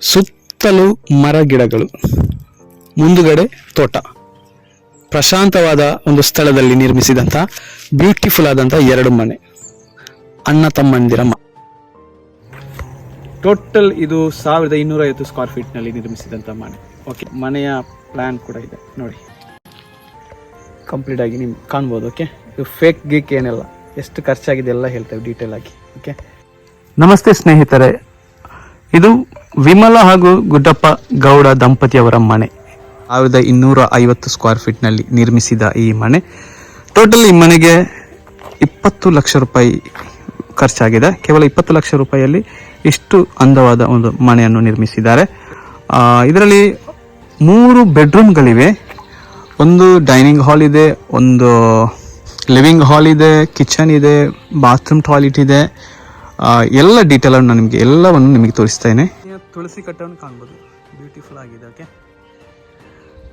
ಸುತ್ತಲೂ ಮರ ಗಿಡಗಳು ಮುಂದುಗಡೆ ತೋಟ ಪ್ರಶಾಂತವಾದ ಒಂದು ಸ್ಥಳದಲ್ಲಿ ನಿರ್ಮಿಸಿದಂಥ ಬ್ಯೂಟಿಫುಲ್ ಆದಂಥ ಎರಡು ಮನೆ ಅಣ್ಣ ತಮ್ಮಂದಿರ ಟೋಟಲ್ ಇದು ಸಾವಿರದ ಇನ್ನೂರ ಐವತ್ತು ಸ್ಕ್ವೇರ್ ಫೀಟ್ನಲ್ಲಿ ನಿರ್ಮಿಸಿದಂಥ ಮನೆ. ಓಕೆ ಮನೆಯ ಪ್ಲಾನ್ ಕೂಡ ಇದೆ ನೋಡಿ. ಕಂಪ್ಲೀಟ್ ಆಗಿ ನೀವು ಕಾಣ್ಬೋದು ಓಕೆ ಇದು ಫೇಕ್ ಗೀಕ್ ಏನಿಲ್ಲ. ಎಷ್ಟು ಖರ್ಚಾಗಿದೆ ಎಲ್ಲ ಹೇಳ್ತೇವೆ ಡೀಟೇಲ್ ಆಗಿ ಓಕೆ ನಮಸ್ತೆ ಸ್ನೇಹಿತರೆ ಇದು ವಿಮಲ ಹಾಗೂ ಗುಡ್ಡಪ್ಪ ಗೌಡ ದಂಪತಿಯವರ ಮನೆ. ಸಾವಿರದ ಇನ್ನೂರ ಐವತ್ತು ಸ್ಕ್ವೇರ್ ಫೀಟ್ನಲ್ಲಿ ನಿರ್ಮಿಸಿದ ಈ ಮನೆ. ಟೋಟಲ್ ಈ ಮನೆಗೆ ಇಪ್ಪತ್ತು ಲಕ್ಷ ರೂಪಾಯಿ ಖರ್ಚಾಗಿದೆ. ಕೇವಲ ಇಪ್ಪತ್ತು ಲಕ್ಷ ರೂಪಾಯಿಯಲ್ಲಿ ಇಷ್ಟು ಅಂದವಾದ ಒಂದು ಮನೆಯನ್ನು ನಿರ್ಮಿಸಿದ್ದಾರೆ. ಇದರಲ್ಲಿ ಮೂರು ಬೆಡ್ರೂಮ್ಗಳಿವೆ ಒಂದು ಡೈನಿಂಗ್ ಹಾಲ್ ಇದೆ, ಒಂದು ಲಿವಿಂಗ್ ಹಾಲ್ ಇದೆ ಕಿಚನ್ ಇದೆ ಬಾತ್ರೂಮ್ ಟಾಯ್ಲೆಟ್ ಇದೆ. ಎಲ್ಲ ಡೀಟೇಲ್ ನಾನು ನಿಮಗೆ, ಎಲ್ಲವನ್ನು ನಿಮಗೆ ತೋರಿಸ್ತೇನೆ ತುಳಸಿ ಕಟ್ಟವನ್ನು ಕಾಣ್ಬೋದು. ಬ್ಯೂಟಿಫುಲ್ ಆಗಿದೆ ಓಕೆ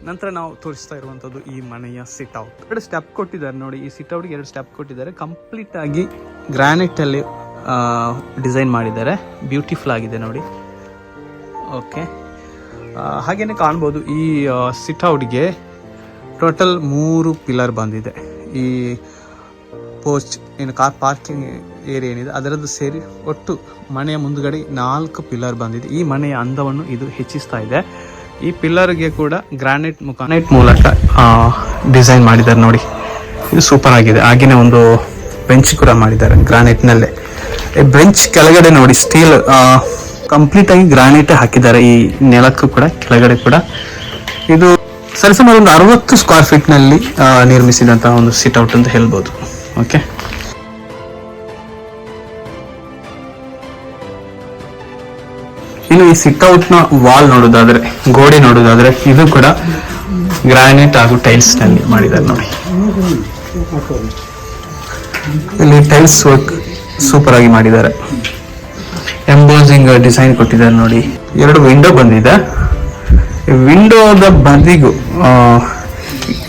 ನಂತರ ನಾವು ತೋರಿಸ್ತಾ ಇರುವಂಥದ್ದು ಈ ಮನೆಯ ಸಿಟ್ ಔಟ್ ಎರಡು ಸ್ಟೆಪ್ ಕೊಟ್ಟಿದ್ದಾರೆ ನೋಡಿ, ಈ ಸಿಟ್ ಔಟ್ಗೆ ಎರಡು ಸ್ಟೆಪ್ ಕೊಟ್ಟಿದ್ದಾರೆ. ಕಂಪ್ಲೀಟ್ ಆಗಿ ಗ್ರಾನೈಟ್ ಅಲ್ಲಿ ಡಿಸೈನ್ ಮಾಡಿದ್ದಾರೆ. ಬ್ಯೂಟಿಫುಲ್ ಆಗಿದೆ ನೋಡಿ. ಓಕೆ ಹಾಗೇನೆ ಕಾಣ್ಬೋದು ಈ ಸಿಟ್ ಔಟ್ಗೆ ಟೋಟಲ್ ಮೂರು ಪಿಲ್ಲರ್ ಬಂದಿದೆ. ಈ ಪೋಸ್ಟ್ ಏನು ಕಾರ್ ಪಾರ್ಕಿಂಗ್ ಏರಿಯಾ ಏನಿದೆ, ಅದರದ್ದು ಸೇರಿ ಒಟ್ಟು ಮನೆಯ ಮುಂದುಗಡೆ ನಾಲ್ಕು ಪಿಲ್ಲರ್ ಬಂದಿದೆ. ಈ ಮನೆಯ ಅಂದವನ್ನು ಇದು ಹೆಚ್ಚಿಸ್ತಾ ಇದೆ. ಈ ಪಿಲ್ಲರ್ಗೆ ಕೂಡ ಗ್ರಾನೈಟ್ ಗ್ರಾನೈಟ್ ಮೂಲಕ ಡಿಸೈನ್ ಮಾಡಿದ್ದಾರೆ ನೋಡಿ. ಇದು ಸೂಪರ್ ಆಗಿದೆ. ಹಾಗೆಯೇ ಒಂದು ಬೆಂಚ್ ಕೂಡ ಮಾಡಿದ್ದಾರೆ ಗ್ರಾನೈಟ್ನಲ್ಲೇ. ಈ ಬೆಂಚ್ ಕೆಳಗಡೆ ನೋಡಿ, ಸ್ಟೀಲ್ ಕಂಪ್ಲೀಟ್ ಆಗಿ ಗ್ರಾನೈಟ್ ಹಾಕಿದ್ದಾರೆ. ಈ ನೆಲಕ್ಕೂ ಕೂಡ, ಕೆಳಗಡೆ ಕೂಡ. ಇದು ಸರಿಸುಮಾರು ಒಂದು ಅರವತ್ತು ಸ್ಕ್ವೇರ್ ಫೀಟ್ನಲ್ಲಿ ನಿರ್ಮಿಸಿದಂತಹ ಒಂದು ಸಿಟ್ ಔಟ್ ಅಂತ ಹೇಳ್ಬೋದು. ಓಕೆ? ಈ ಸಿಟ್ಔಟ್ನ ವಾಲ್ ನೋಡೋದಾದ್ರೆ ಗೋಡೆ ನೋಡೋದಾದ್ರೆ ಇದು ಕೂಡ ಗ್ರಾನೈಟ್ ಹಾಗೂ ಟೈಲ್ಸ್ನಲ್ಲಿ ಮಾಡಿದ್ದಾರೆ ನೋಡಿ. ಇಲ್ಲಿ ಟೈಲ್ಸ್ ವರ್ಕ್ ಸೂಪರ್ ಆಗಿ ಮಾಡಿದ್ದಾರೆ. ಎಂಬೋಸಿಂಗ್ ಡಿಸೈನ್ ಕೊಟ್ಟಿದ್ದಾರೆ ನೋಡಿ. ಎರಡು ವಿಂಡೋ ಬಂದಿದೆ. ವಿಂಡೋದ ಬದಿಗೂ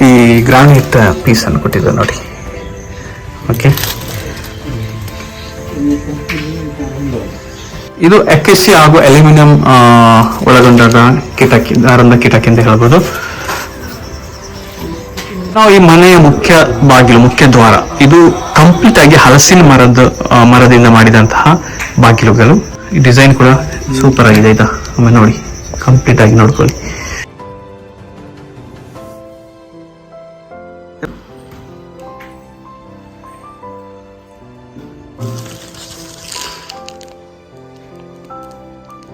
ಈ ಗ್ರಾನೈಟ್ ಪೀಸ್ ಅನ್ನು ಕೊಟ್ಟಿದ್ದಾರೆ ನೋಡಿ. ಓಕೆ ಇದು ಎಕೆಸಿ ಹಾಗೂ ಅಲ್ಯೂಮಿನಿಯಂ ಒಳಗೊಂಡ ಕಿಟಕಿ ದಾರದ ಕಿಟಕಿ ಅಂತ ಹೇಳ್ಬೋದು. ನಾವು ಈ ಮನೆಯ ಮುಖ್ಯ ಬಾಗಿಲು, ಮುಖ್ಯ ದ್ವಾರ, ಇದು ಕಂಪ್ಲೀಟ್ ಆಗಿ ಹಲಸಿನ ಮರದ ಮರದಿಂದ ಮಾಡಿದಂತಹ ಬಾಗಿಲುಗಳು. ಈ ಡಿಸೈನ್ ಕೂಡ ಸೂಪರ್ ಆಗಿದೆ ಇದು. ಒಮ್ಮೆ ನೋಡಿ ಕಂಪ್ಲೀಟ್ ಆಗಿ ನೋಡ್ಕೊಳ್ಳಿ.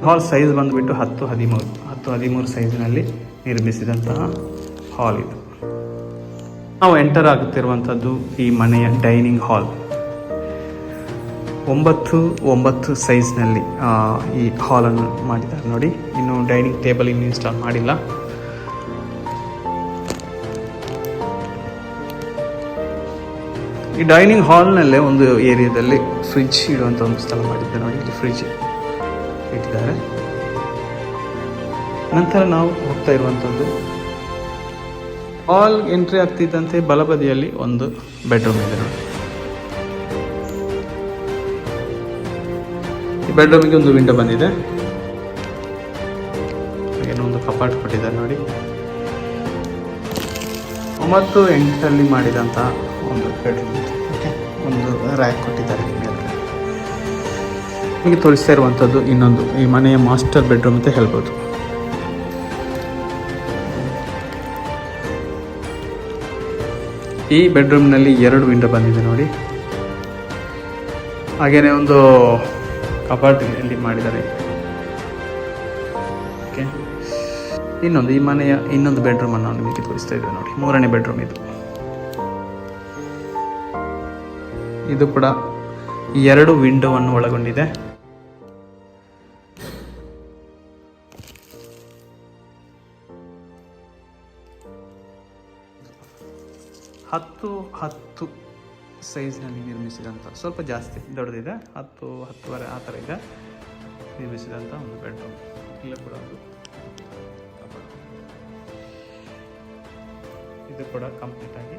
ಹಾಲ್ ಸೈಜ್ ಬಂದುಬಿಟ್ಟು ಹತ್ತು, ಹದಿಮೂರು ಹತ್ತು, ಹದಿಮೂರು ಸೈಜ್ನಲ್ಲಿ ನಿರ್ಮಿಸಿದಂತಹ ಹಾಲ್ ಇದು. ನಾವು ಎಂಟರ್ ಆಗುತ್ತಿರುವಂಥದ್ದು ಈ ಮನೆಯ ಡೈನಿಂಗ್ ಹಾಲ್ ಒಂಬತ್ತು ಒಂಬತ್ತು ಸೈಜ್ನಲ್ಲಿ ಈ ಹಾಲನ್ನು ಮಾಡಿದ್ದಾರೆ. ನೋಡಿ, ಇನ್ನು ಡೈನಿಂಗ್ ಟೇಬಲ್ ಇನ್ನು ಇನ್ಸ್ಟಾಲ್ ಮಾಡಿಲ್ಲ. ಈ ಡೈನಿಂಗ್ ಹಾಲ್ನಲ್ಲೇ ಒಂದು ಏರಿಯಾದಲ್ಲಿ ಫ್ರಿಜ್ ಇಡುವಂಥ ಒಂದು ಸ್ಥಳ ಮಾಡಿದ್ದೆ ನೋಡಿ, ಇಲ್ಲಿ ಫ್ರಿಡ್ಜ್ ಇಟ್ಟಿದ್ದಾರೆ. ನಂತರ ನಾವು ಹೋಗ್ತಾ ಇರುವಂಥದ್ದು. ಹಾಲ್ ಎಂಟ್ರಿ ಆಗ್ತಿದ್ದಂತೆ ಬಲಬದಿಯಲ್ಲಿ ಒಂದು ಬೆಡ್ರೂಮ್ ಇದೆ ನೋಡಿ. ಈ ಬೆಡ್ರೂಮಿಗೆ ಒಂದು ವಿಂಡೋ ಬಂದಿದೆ. ಏನೋ ಒಂದು ಕಪಾಟ್ ಕೊಟ್ಟಿದ್ದಾರೆ ನೋಡಿ. ಒಂಬತ್ತು ಎಂಟರಲ್ಲಿ ಮಾಡಿದಂತಹ ಒಂದು ಬೆಡ್ರೂಮ್ ಒಂದು ರ್ಯಾಕ್ ಕೊಟ್ಟಿದ್ದಾರೆ ನಿಮಗೆ ತೋರಿಸ್ತಾ ಇರುವಂಥದ್ದು ಇನ್ನೊಂದು, ಈ ಮನೆಯ ಮಾಸ್ಟರ್ ಬೆಡ್ರೂಮ್ ಅಂತ ಹೇಳ್ಬೋದು. ಈ ಬೆಡ್ರೂಮ್ನಲ್ಲಿ ಎರಡು ವಿಂಡೋ ಬಂದಿದೆ ನೋಡಿ. ಹಾಗೇನೆ ಒಂದು ಕಬಾರ್ಡ್ ಇಲ್ಲಿ ಮಾಡಿದ್ದಾರೆ. ಓಕೆ. ಇನ್ನೊಂದು, ಈ ಮನೆಯ ಇನ್ನೊಂದು ಬೆಡ್ರೂಮ್ ಅನ್ನು ನಾನು ನಿಮಗೆ ತೋರಿಸ್ತಾ ಇದ್ದೇವೆ ನೋಡಿ. ಮೂರನೇ ಬೆಡ್ರೂಮ್ ಇದು. ಇದು ಕೂಡ ಎರಡು ವಿಂಡೋವನ್ನು ಒಳಗೊಂಡಿದೆ. ಹತ್ತು ಹತ್ತು ಸೈಜ್ನಲ್ಲಿ ನಿರ್ಮಿಸಿದಂಥ, ಸ್ವಲ್ಪ ಜಾಸ್ತಿ ದೊಡ್ಡದಿದೆ, ಹತ್ತು ಹತ್ತುವರೆ ಆ ಥರ ಇದೆ. ನಿರ್ಮಿಸಿದಂಥ ಒಂದು ಬೆಡ್ರೂಮ್. ಇಲ್ಲ ಕೂಡ ಒಂದು ಇದು ಕೂಡ ಕಂಪ್ಲೀಟಾಗಿ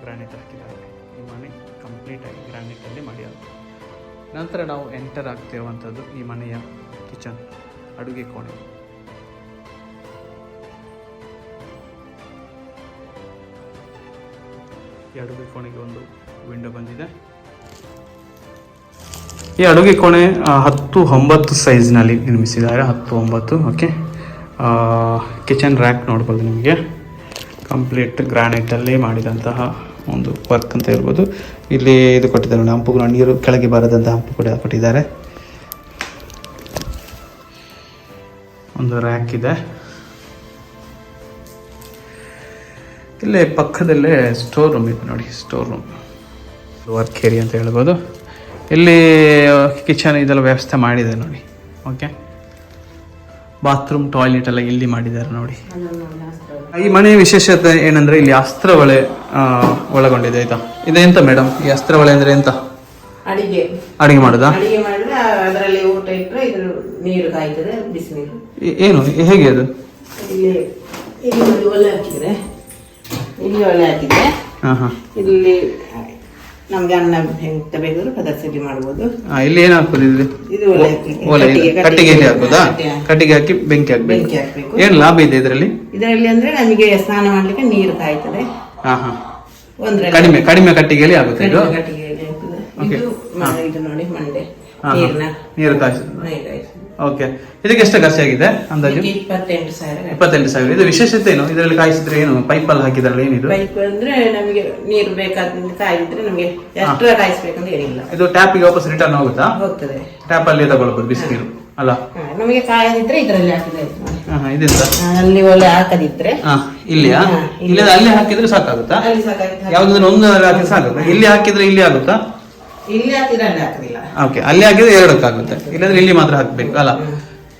ಗ್ರಾನೈಟ್ ಹಾಕಿದ್ದಾರೆ. ಈ ಮನೆ ಕಂಪ್ಲೀಟಾಗಿ ಮಾಡಿ ಅಂತ ನಂತರ ನಾವು ಎಂಟರ್ ಆಗ್ತಿರುವಂಥದ್ದು ಈ ಮನೆಯ ಕಿಚನ್ ಅಡುಗೆ ಕೋಣೆ. ಅಡುಗೆ ಕೋಣೆಗೆ ಒಂದು ವಿಂಡೋ ಬಂದಿದೆ. ಈ ಅಡುಗೆ ಕೋಣೆ ಹತ್ತು ಒಂಬತ್ತು ಸೈಜ್ನಲ್ಲಿ ನಿರ್ಮಿಸಿದ್ದಾರೆ. ಹತ್ತು ಒಂಬತ್ತು, ಓಕೆ. ಕಿಚನ್ ರ್ಯಾಕ್ ನೋಡ್ಬೋದು ನಿಮಗೆ. ಕಂಪ್ಲೀಟ್ ಗ್ರಾನೈಟಲ್ಲಿ ಮಾಡಿದಂತಹ ಒಂದು ವರ್ಕ್ ಅಂತ ಹೇಳ್ಬೋದು. ಇಲ್ಲಿ ಇದು ಕೊಟ್ಟಿದ್ದಾರೆ ನೋಡಿ, ಹಂಪುಗಳು, ನೀರು ಕೆಳಗೆ ಬರದಂಥ ಹಂಪು ಕೂಡ ಕೊಟ್ಟಿದ್ದಾರೆ. ಒಂದು ರ್ಯಾಕ್ ಇದೆ. ಇಲ್ಲೇ ಪಕ್ಕದಲ್ಲೇ ಸ್ಟೋರ್ ರೂಮ್ ಇದೆ ನೋಡಿ ಸ್ಟೋರ್ ರೂಮ್ ವರ್ಕ್ ಏರಿ ಅಂತ ಹೇಳ್ಬೋದು. ಇಲ್ಲಿ ಕಿಚನ್ ಇದೆಲ್ಲ ವ್ಯವಸ್ಥೆ ಮಾಡಿದೆ ನೋಡಿ. ಓಕೆ ಬಾತ್ರೂಮ್ ಟಾಯ್ಲೆಟ್ ಎಲ್ಲ ಇಲ್ಲಿ ಮಾಡಿದ್ದಾರೆ ನೋಡಿ. ಈ ಮನೆಯ ವಿಶೇಷತೆ ಏನಂದ್ರೆ ಇಲ್ಲಿ ಅಸ್ತ್ರ ಒಳೆ ಆ, ಒಳಗೊಂಡಿದೆ ಆಯ್ತಾ? ಇದೆಂತ ಮೇಡಮ್ ಈ ಅಸ್ತ್ರ ಒಳೆ ಅಂದ್ರೆ ಎಂತ? ಅಡಿಗೆ. ಅಡಿಗೆ ಮಾಡುದಾ? ಅಡಿಗೆ ಮಾಡಿದ್ರೆ ಅದರಲ್ಲಿ ಊಟ ಇಟ್ಟರೆ ಇದ್ರ ನೀರು ಕಾಯ್ತದೆ ಬಿಸಿನೀರು. ಏ- ಏನು? ಹೇಗೆ ಅದು? ಇಲ್ಲಿ ಇಲ್ಲಿ ಒಂದು ಒಲೆ ಹಾಕಿದ್ರೆ. ಇಲ್ಲಿ ಒಲೆ ಹಾಕಿದ್ರೆ ಹಾ ಹಾ ಇಲ್ಲಿ ನಮ್ಗೆ ಅನ್ನ ಎಂತ ಬೇಕಾದ್ರೂ ಪದಾರ್ಥ ಮಾಡ್ಬೋದು. ಹಾ ಇಲ್ಲಿ ಏನು ಹಾಕೋದು ಇದು ಇದು ಒಲೆ ಒಲೆ ಕಟ್ಟಿಗೆ, ಕಟ್ಟಿಗೆ. ಇಲ್ಲಿ ಹಾಕೋದಾ ಕಟ್ಟಿಗೆ. ಹಾಕಿ. ಬೆಂಕಿ ಹಾಕ್ಬೇಕು. ಬೆಂಕಿ ಹಾಕ್ಬೇಕು. ಏನ್ ಲಾಭ ಇದೆ ಇದರಲ್ಲಿ? ಇದರಲ್ಲಿ ಅಂದ್ರೆ ನಮಗೆ ಸ್ನಾನ ಮಾಡ್ಲಿಕ್ಕೆ ನೀರು ಕಾಯ್ತದೆ. ಹಾ ಹಾ ಒಂದ್ರೆ ಕಡಿಮೆ ಕಡಿಮೆ ಕಟ್ಟಿಗೆಯಲ್ಲಿ ಆಗುತ್ತೆ ಇದು ಕಟ್ಟಿಗೆಯಲ್ಲಿ. ಇದು ಇದು ನೋಡಿ ಮಂಡೆ. ಹಾ. ನೀರು ಕಾಯಿಸಿ ನೀರು ಕಾಯ್ತದೆ. ಓಕೆ ಇದಕ್ಕೆ ಎಷ್ಟು ಖರ್ಚಾಗಿದೆ ಅಂದಾಜು? ಇಪ್ಪತ್ತೆಂಟು ಸಾವಿರ ಇಪ್ಪತ್ತೆಂಟು ಸಾವಿರ. ಇದು ವಿಶೇಷತೆ ಏನು? ಇದರಲ್ಲಿ ಕಾಯಿಸಿದ್ರೆ ಏನು? ಪೈಪಲ್ಲಿ ಹಾಕಿದ್ರಲ್ಲ ಏನಿದು? ಪೈಪ್ ಅಂದ್ರೆ ನಮಗೆ ನೀರು ಬೇಕಾದ್ರೆ ಕಾಯಿದ್ರೆ ನಮಗೆ ಎಷ್ಟು ಕಾಯಿಸ್ಬೇಕಂತ ಹೇಳಿಲ್ಲ ಇದು ಟ್ಯಾಪಿಗೆ ವಾಪಸ್ ರಿಟರ್ನ್ ಹೋಗುತ್ತಾ? ಹೋಗ್ತದೆ. ಟ್ಯಾಪ್ ಅಲ್ಲಿ ತಗೊಳ್ಬೋದು ಬಿಸಿನೀರು. ಅಲ್ಲ? ನಮಗೆ ಕಾಯದಿದ್ರೆ ಇದರಲ್ಲಿ ಹಾಕಿದ್ರೆ ಇದೆಂತ ಅಲ್ಲಿ ಒಲೆ ಹಾಕದಿದ್ರೆ. ಇಲ್ಲಿಯಾ? ಇಲ್ಲಿ. ಅಲ್ಲಿ ಹಾಕಿದ್ರೆ ಸಾಕಾಗುತ್ತಾ? ಅಲ್ಲಿ ಸಾಕಾಗಿ ಯಾವ್ದಾದ್ರು ಒಂದು ಹಾಕಿದ್ರೆ ಸಾಕಾಗುತ್ತಾ? ಇಲ್ಲಿ ಹಾಕಿದ್ರೆ ಇಲ್ಲಿ ಆಗುತ್ತಾ? ಇಲ್ಲಿ ಹಾಕಿದ್ರೆ ಅಲ್ಲಿ ಓಕೆ ಅಲ್ಲಿ ಹಾಕಿದ್ರೆ ಎರಡಕ್ಕಾಗುತ್ತೆ ಇಲ್ಲಾಂದ್ರೆ ಇಲ್ಲಿ ಮಾತ್ರ ಹಾಕ್ಬೇಕು, ಅಲ್ಲ?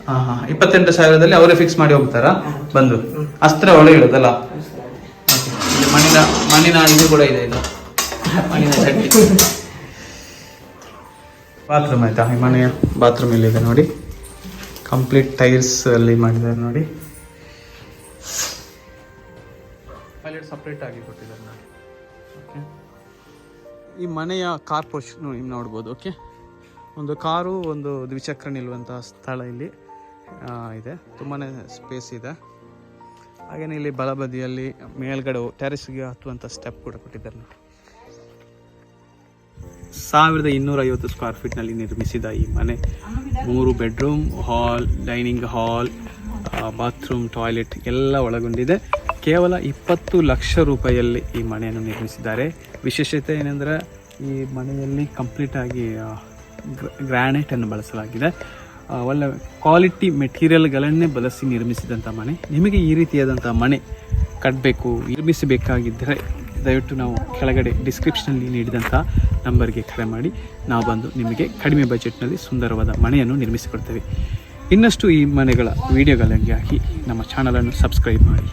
ಆ ಹಾಂ, ಇಪ್ಪತ್ತೆಂಟು ಸಾವಿರದಲ್ಲಿ ಅವರೇ ಫಿಕ್ಸ್ ಮಾಡಿ ಹೋಗ್ತಾರಾ? ಬಂದು. ಅಸ್ತ್ರ ಒಳಗೆ. ಇಲ್ಲಿ ಮಣ್ಣಿನ ಮಣ್ಣಿನ ಇದು ಕೂಡ ಇದೆ ಇದು ಮಣ್ಣಿನ ಚಟ್ನಿ. ಬಾತ್ರೂಮ್ ಆಯ್ತಾ? ಈ ಮನೆಯ ಬಾತ್ರೂಮ್ ಇಲ್ಲಿದೆ ನೋಡಿ? ಕಂಪ್ಲೀಟ್ ಟೈರ್ಸ್ ಅಲ್ಲಿ ಮಾಡಿದ್ದಾರೆ ನೋಡಿ. ಟಾಯ್ಲೆಟ್ ಸಪ್ರೇಟ್ ಆಗಿ ಕೊಟ್ಟಿದ್ದಾರೆ ಓಕೆ ಈ ಮನೆಯ ಕಾರ್ ಪೋರ್ಚ್ ನೀವು ನೋಡ್ಬೋದು ಓಕೆ ಒಂದು ಕಾರು, ಒಂದು ದ್ವಿಚಕ್ರ ನಿಲ್ಲುವಂತಹ ಸ್ಥಳ ಇಲ್ಲಿ ಇದೆ. ತುಂಬಾ ಸ್ಪೇಸ್ ಇದೆ. ಹಾಗೆಯೇ ಇಲ್ಲಿ ಬಲಬದಿಯಲ್ಲಿ ಮೇಲ್ಗಡೆ ಟೆರೆಸ್ಗೆ ಹತ್ತುವಂಥ ಸ್ಟೆಪ್ ಕೂಡ ಕೊಟ್ಟಿದ್ದಾರೆ ನೋಡಿ. ಸಾವಿರದ ಇನ್ನೂರ ಐವತ್ತು ಸ್ಕ್ವೇರ್ ಫೀಟ್ನಲ್ಲಿ ನಿರ್ಮಿಸಿದ ಈ ಮನೆ. ಮೂರು bedroom hall dining hall bathroom toilet ಎಲ್ಲ ಒಳಗೊಂಡಿದೆ. ಕೇವಲ ಇಪ್ಪತ್ತು ಲಕ್ಷ ರೂಪಾಯಿಯಲ್ಲಿ ಈ ಮನೆಯನ್ನು ನಿರ್ಮಿಸಿದ್ದಾರೆ. ವಿಶೇಷತೆ ಏನೆಂದರೆ ಈ ಮನೆಯಲ್ಲಿ ಕಂಪ್ಲೀಟಾಗಿ ಗ್ರಾನೈಟನ್ನು ಬಳಸಲಾಗಿದೆ. ಒಳ್ಳೆ ಕ್ವಾಲಿಟಿ ಮೆಟೀರಿಯಲ್ಗಳನ್ನೇ ಬಳಸಿ ನಿರ್ಮಿಸಿದಂಥ ಮನೆ. ನಿಮಗೆ ಈ ರೀತಿಯಾದಂಥ ಮನೆ ಕಟ್ಟಬೇಕು ನಿರ್ಮಿಸಬೇಕಾಗಿದ್ದರೆ ದಯವಿಟ್ಟು ನಾವು ಕೆಳಗಡೆ ಡಿಸ್ಕ್ರಿಪ್ಷನಲ್ಲಿ ನೀಡಿದಂಥ ನಂಬರ್ಗೆ ಕರೆ ಮಾಡಿ. ನಾವು ಬಂದು ನಿಮಗೆ ಕಡಿಮೆ ಬಜೆಟ್ನಲ್ಲಿ ಸುಂದರವಾದ ಮನೆಯನ್ನು ನಿರ್ಮಿಸಿಕೊಡ್ತೇವೆ. ಇನ್ನಷ್ಟು ಈ ಮನೆಗಳ ವಿಡಿಯೋಗಳಿಗಾಗಿ ನಮ್ಮ ಚಾನಲನ್ನು ಸಬ್ಸ್ಕ್ರೈಬ್ ಮಾಡಿ.